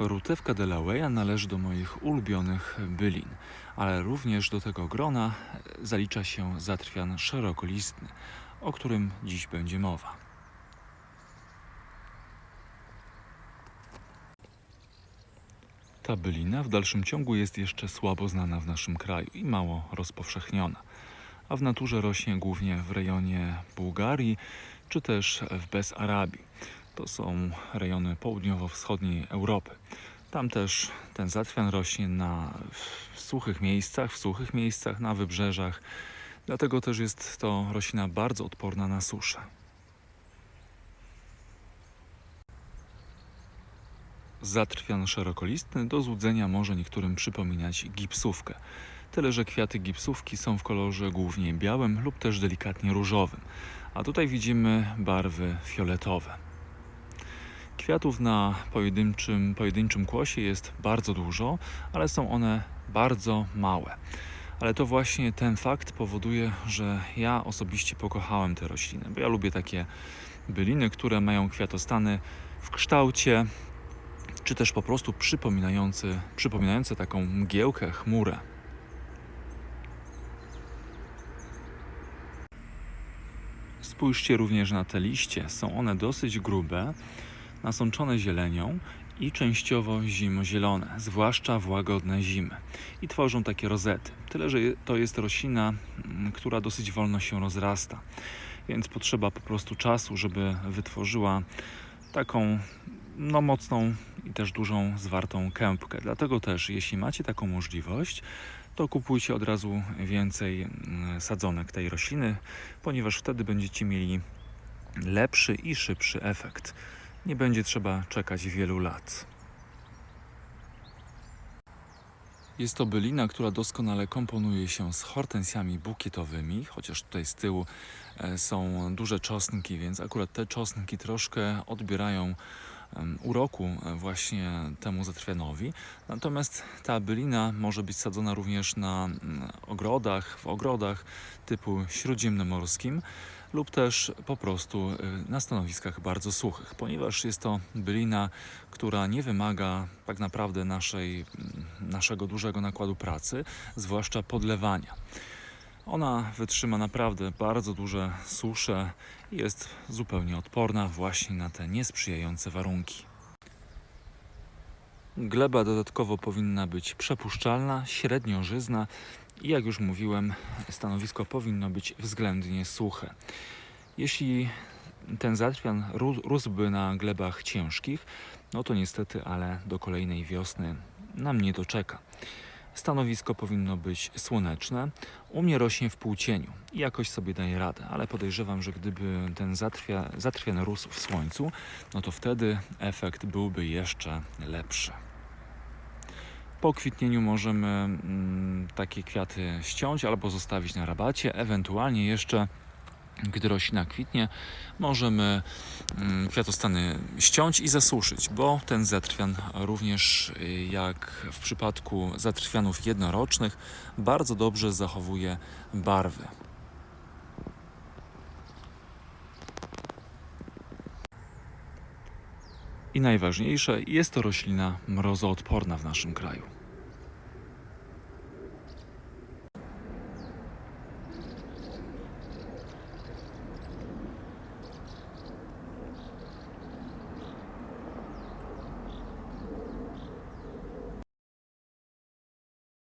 Rutewka Delaware należy do moich ulubionych bylin, ale również do tego grona zalicza się zatrwian szerokolistny, o którym dziś będzie mowa. Ta bylina w dalszym ciągu jest jeszcze słabo znana w naszym kraju i mało rozpowszechniona, a w naturze rośnie głównie w rejonie Bułgarii czy też w Besarabii. To są rejony południowo-wschodniej Europy. Tam też ten zatrwian rośnie na suchych miejscach, w suchych miejscach, na wybrzeżach. Dlatego też jest to roślina bardzo odporna na suszę. Zatrwian szerokolistny do złudzenia może niektórym przypominać gipsówkę. Tyle, że kwiaty gipsówki są w kolorze głównie białym lub też delikatnie różowym, a tutaj widzimy barwy fioletowe. Kwiatów na pojedynczym, pojedynczym kłosie jest bardzo dużo, ale są one bardzo małe. Ale to właśnie ten fakt powoduje, że ja osobiście pokochałem te rośliny, bo ja lubię takie byliny, które mają kwiatostany w kształcie, czy też po prostu przypominające, przypominające taką mgiełkę, chmurę. Spójrzcie również na te liście. Są one dosyć grube, nasączone zielenią i częściowo zimozielone, zwłaszcza w łagodne zimy. I tworzą takie rozety. Tyle, że to jest roślina, mm, która dosyć wolno się rozrasta, więc potrzeba po prostu czasu, żeby wytworzyła taką no, mocną i też dużą zwartą kępkę. Dlatego też, jeśli macie taką możliwość, to kupujcie od razu więcej mm, sadzonek tej rośliny, ponieważ wtedy będziecie mieli lepszy i szybszy efekt. Nie będzie trzeba czekać wielu lat. Jest to bylina, która doskonale komponuje się z hortensjami bukietowymi, chociaż tutaj z tyłu e, są duże czosnki, więc akurat te czosnki troszkę odbierają uroku e, właśnie temu zatrwianowi. Natomiast ta bylina może być sadzona również na mm, ogrodach, w ogrodach typu śródziemnomorskim lub też po prostu y, na stanowiskach bardzo suchych, ponieważ jest to bylina, która nie wymaga tak naprawdę naszej, mm, naszego dużego nakładu pracy, zwłaszcza podlewania. Ona wytrzyma naprawdę bardzo duże susze i jest zupełnie odporna właśnie na te niesprzyjające warunki. Gleba dodatkowo powinna być przepuszczalna, średnio żyzna i jak już mówiłem, stanowisko powinno być względnie suche. Jeśli ten zatrwian ró- rósłby na glebach ciężkich, no to niestety, ale do kolejnej wiosny nam nie doczeka. Stanowisko powinno być słoneczne. U mnie rośnie w półcieniu i jakoś sobie daje radę, ale podejrzewam, że gdyby ten zatrwia, zatrwian rósł w słońcu, no to wtedy efekt byłby jeszcze lepszy. Po kwitnieniu możemy mm, takie kwiaty ściąć albo zostawić na rabacie, ewentualnie jeszcze gdy roślina kwitnie, możemy mm, kwiatostany ściąć i zasuszyć, bo ten zatrwian również y, jak w przypadku zatrwianów jednorocznych bardzo dobrze zachowuje barwy. I najważniejsze, jest to roślina mrozoodporna w naszym kraju.